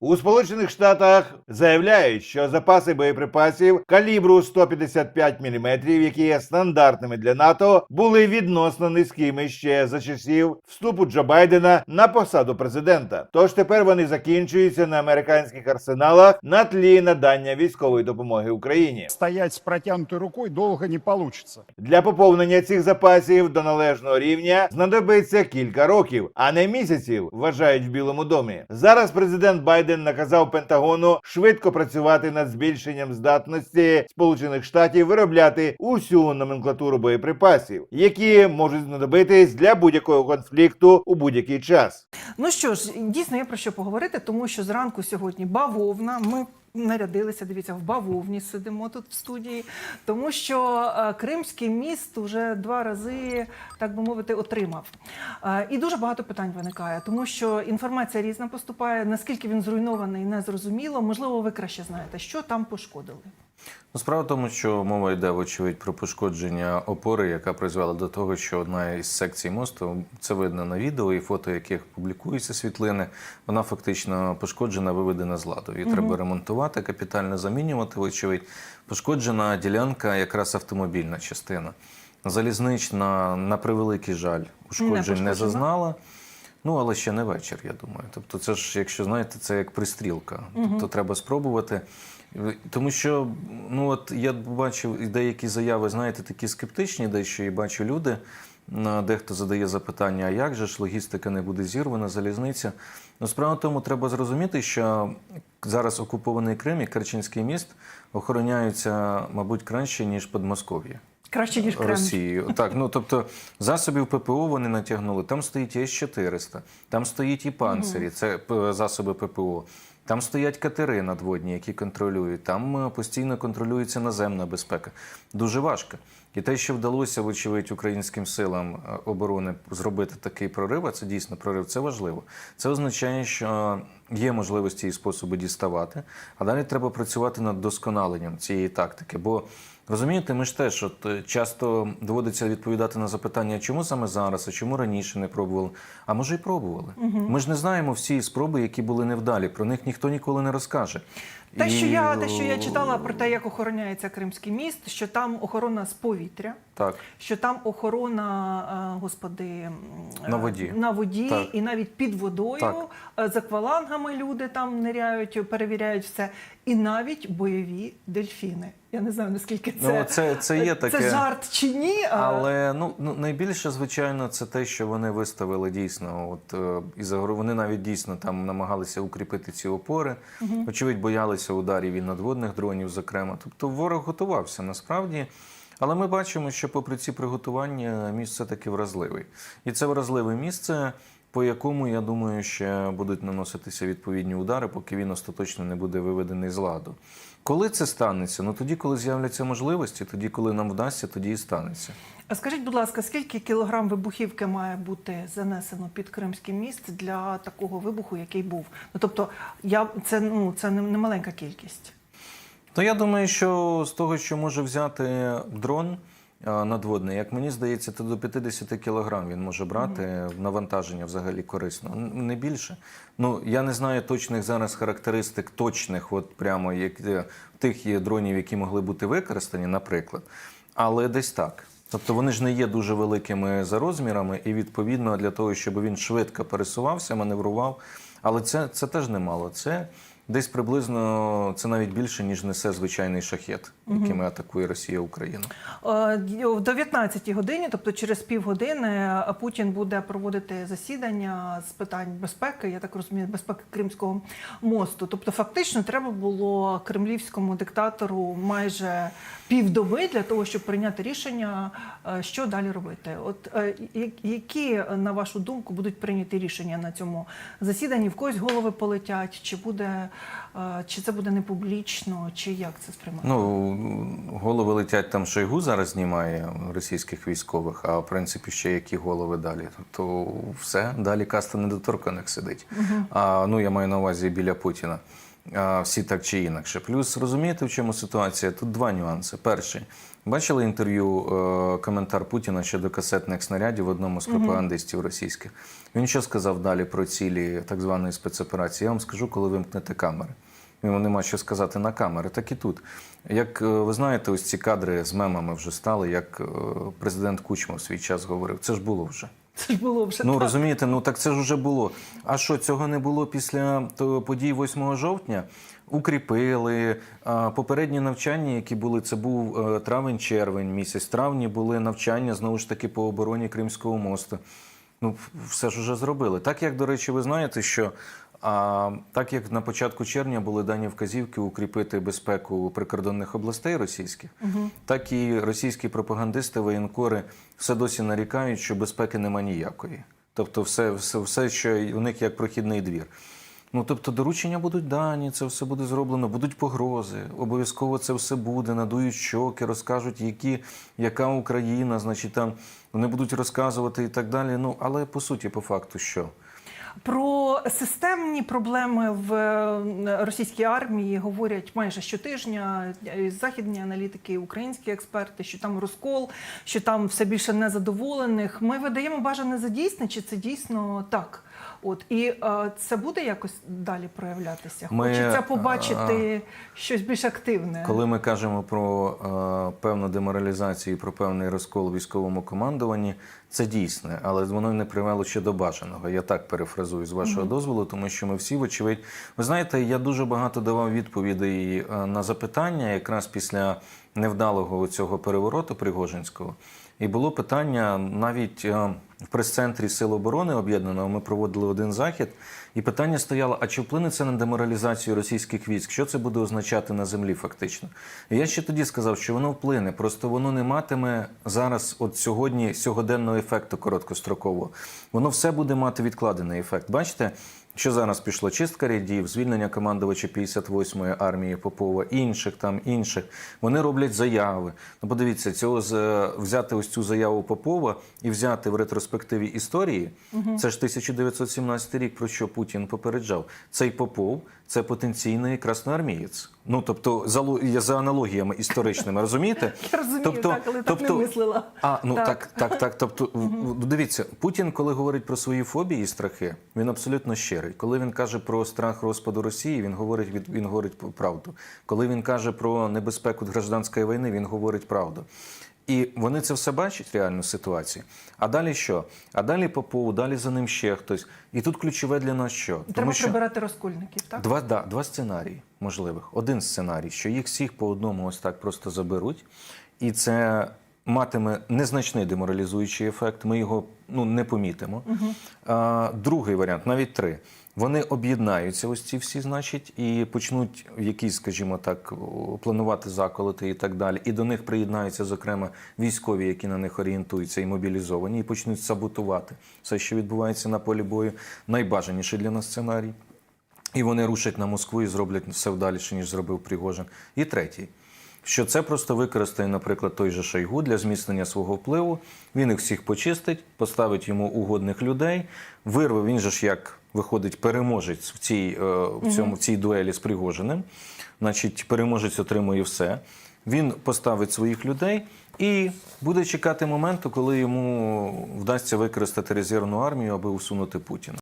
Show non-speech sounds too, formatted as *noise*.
У Сполучених Штатах заявляють, що запаси боєприпасів калібру 155 мм, які є стандартними для НАТО, були відносно низькими ще за часів вступу Джо Байдена на посаду президента. Тож тепер вони закінчуються на американських арсеналах на тлі надання військової допомоги Україні. Стоять с протянутой рукой долго не получится. Для поповнення цих запасів до належного рівня знадобиться кілька років, а не місяців, вважають в Білому домі. Зараз президент Байден наказав Пентагону швидко працювати над збільшенням здатності Сполучених Штатів виробляти усю номенклатуру боєприпасів, які можуть знадобитись для будь-якого конфлікту у будь-який час. Ну що ж, дійсно є про що поговорити, тому що зранку сьогодні бавовна. Ми нарядилися, дивіться, в бавовні сидимо тут в студії, тому що е, Кримський міст вже два рази, так би мовити, отримав. Е, І дуже багато питань виникає, тому що інформація різна поступає. Наскільки він зруйнований, не зрозуміло. Можливо, ви краще знаєте, що там пошкодили. Ну, Справа в тому, що мова йде, вочевидь, про пошкодження опори, яка призвела до того, що одна із секцій мосту, це видно на відео і фото, яких публікуються світлини, вона фактично пошкоджена, виведена з ладу. Її треба ремонтувати, капітально замінювати, вочевидь. Пошкоджена ділянка, якраз автомобільна частина. Залізнична, на превеликий жаль, ушкоджень не, пошкоджена. зазнала. Ну, але ще не вечір, я думаю. Тобто, це ж, якщо знаєте, це як пристрілка. Тобто треба спробувати. Тому що, ну от я бачив і деякі заяви, знаєте, такі скептичні, дещо і бачу люди. Дехто задає запитання, а як же ж логістика не буде зірвана, залізниця. Ну, справа в тому, треба зрозуміти, що зараз окупований Крим і Керченський міст охороняються, мабуть, краще, ніж Подмосков'я. Краще ніж Кремль. Росією. Так, ну тобто засобів ППО вони натягнули. Там стоїть і С-400, там стоїть і панцирі, це засоби ППО. Там стоять катери надводні, які контролюють. Там е, постійно контролюється наземна безпека. Дуже важко. І те, що вдалося, вочевидь, українським силам е, оборони зробити такий прорив, а це дійсно прорив, це важливо. Це означає, що є можливості і способи діставати, а далі треба працювати над досконаленням цієї тактики. Бо Розумієте, ми ж теж от, е, часто доводиться відповідати на запитання, чому саме зараз, а чому раніше не пробували. А може й пробували. Ми ж не знаємо всі спроби, які були невдалі. Про них ніхто ніколи не розкаже. Те, що І, я те, що я читала про те, як охороняється Кримський міст, що там охорона з повітря, Так. що там охорона, е, господи, е, На воді. на воді Так. і навіть під водою Так. е, за аквалангами люди там ниряють, перевіряють все, і навіть бойові дельфіни. Я не знаю наскільки це, Ну, це- це є таке. це жарт чи ні. а- Але ну, ну найбільше, звичайно, це те, що вони виставили дійсно. От е, і загро- вони навіть дійсно там намагалися укріпити ці опори. Очевидь, боялися ударів і надводних дронів, зокрема. Тобто ворог готувався насправді. Але ми бачимо, що попри ці приготування міст все таки вразливий. І це вразливе місце, по якому я думаю, ще будуть наноситися відповідні удари, поки він остаточно не буде виведений з ладу. Коли це станеться? Ну тоді, коли з'являться можливості, тоді, коли нам вдасться, тоді і станеться. А скажіть, будь ласка, скільки кілограм вибухівки має бути занесено під Кримський міст для такого вибуху, який був? Ну тобто, я це ну це не, не маленька кількість. То я думаю, що з того, що може взяти дрон надводний, як мені здається, то до 50 кілограм він може брати навантаження взагалі корисно. Не більше. Ну я не знаю точних зараз характеристик, точних, от прямо як е, тих є дронів, які могли бути використані, наприклад, але десь так. Тобто вони ж не є дуже великими за розмірами, і відповідно для того, щоб він швидко пересувався, маневрував. Але це, це теж немало. Це десь приблизно це навіть більше, ніж несе звичайний шахет, якими атакує Росія Україну. Е, До 19 годині, тобто через півгодини, е, Путін буде проводити засідання з питань безпеки, я так розумію, безпеки Кримського мосту. Тобто, фактично, треба було кремлівському диктатору майже півдоби для того, щоб прийняти рішення, е, що далі робити. От е, які, е, на вашу думку, будуть прийняті рішення на цьому засіданні? В когось голови полетять, чи буде е, чи це буде не публічно, чи як це сприймати? Ну голови летять там Шойгу зараз знімає російських військових, а в принципі ще які голови далі. Тобто все далі каста недоторканих сидить. А ну я маю на увазі біля Путіна. Всі так чи інакше. Плюс розумієте, в чому ситуація? Тут два нюанси. Перший. Бачили інтерв'ю, е, коментар Путіна щодо касетних снарядів в одному з пропагандистів російських. Він що сказав далі про цілі так званої спецоперації? Я вам скажу, коли вимкнете камери. Йому нема що сказати на камери, так і тут. Як е, ви знаєте, ось ці кадри з мемами вже стали, як е, президент Кучма в свій час говорив. Це ж було вже. *laughs* Це ж було вже Ну так. розумієте, ну так це ж вже було. А що цього не було після подій 8 жовтня? Укріпили попередні навчання, які були, це був е, травень-червень місяць. Травні були навчання знову ж таки по обороні Кримського мосту. Ну, все ж вже зробили. Так як, до речі, ви знаєте, що а, так як на початку червня були дані вказівки укріпити безпеку прикордонних областей російських, так і російські пропагандисти, воєнкори все досі нарікають, що безпеки нема ніякої. Тобто, все, все, все, що у них як прохідний двір. Ну, тобто, доручення будуть дані, це все буде зроблено, будуть погрози. Обов'язково це все буде, надують щоки, розкажуть, які, яка Україна, значить, там вони будуть розказувати і так далі. Ну, але по суті, по факту, що? Про системні проблеми в е, російській армії говорять майже щотижня е, західні аналітики, українські експерти, що там розкол, що там все більше незадоволених. Ми видаємо бажане за дійсне, чи це дійсно так? От і е, це буде якось далі проявлятися. Ми, Хочеться побачити щось більш активне. Коли ми кажемо про е, певну деморалізацію і про певний розкол у військовому командуванні, це дійсне, але воно не привело ще до бажаного. Я так перефразую з вашого дозволу, тому що ми всі, вочевидь, ви знаєте, я дуже багато давав відповідей е, на запитання, якраз після невдалого цього перевороту Пригожинського. І було питання навіть е, в прес-центрі Сил оборони об'єднаного. Ми проводили один захід, і питання стояло: а чи вплине це на деморалізацію російських військ? Що це буде означати на землі, фактично? І я ще тоді сказав, що воно вплине, просто воно не матиме зараз, от сьогодні, сьогоденного ефекту короткострокового. Воно все буде мати відкладений ефект. Бачите? Що зараз пішло чистка рядів, звільнення командувача 58-ї армії Попова, інших там інших. Вони роблять заяви. Ну, подивіться, цього з е, взяти ось цю заяву Попова і взяти в ретроспективі історії. Це ж 1917 рік, про що Путін попереджав. Цей Попов це потенційний красноармієць. Ну тобто за, я за аналогіями історичними, розумієте? *laughs* Я розумію, так, але так не мислила. А, ну Так. так, так, так. Тобто, *laughs* дивіться, Путін, коли говорить про свої фобії і страхи, він абсолютно щирий. Коли він каже про страх розпаду Росії, він говорить від він говорить правду. Коли він каже про небезпеку гражданської війни, він говорить правду. І вони це все бачать реальну ситуацію. А далі що? А далі Попов, далі за ним ще хтось. І тут ключове для нас що? Треба прибирати розкольників, так? Два, да, два сценарії можливих. Один сценарій, що їх всіх по одному ось так просто заберуть, і це матиме незначний деморалізуючий ефект. Ми його ну, не помітимо. А, другий варіант, навіть три. Вони об'єднаються, ось ці всі, значить, і почнуть якісь, скажімо так, планувати заколоти і так далі. І до них приєднаються, зокрема, військові, які на них орієнтуються і мобілізовані, і почнуть саботувати все, що відбувається на полі бою. Найбажаніший для нас сценарій. І вони рушать на Москву і зроблять все вдаліше, ніж зробив Пригожин. І третій, що це просто використає, наприклад, той же Шойгу для зміцнення свого впливу. Він їх всіх почистить, поставить йому угодних людей, вирве, він же ж як виходить переможець в цій, е, в цьому, в цій дуелі з Пригожиним. Значить, переможець отримує все. Він поставить своїх людей і буде чекати моменту, коли йому вдасться використати резервну армію, аби усунути Путіна.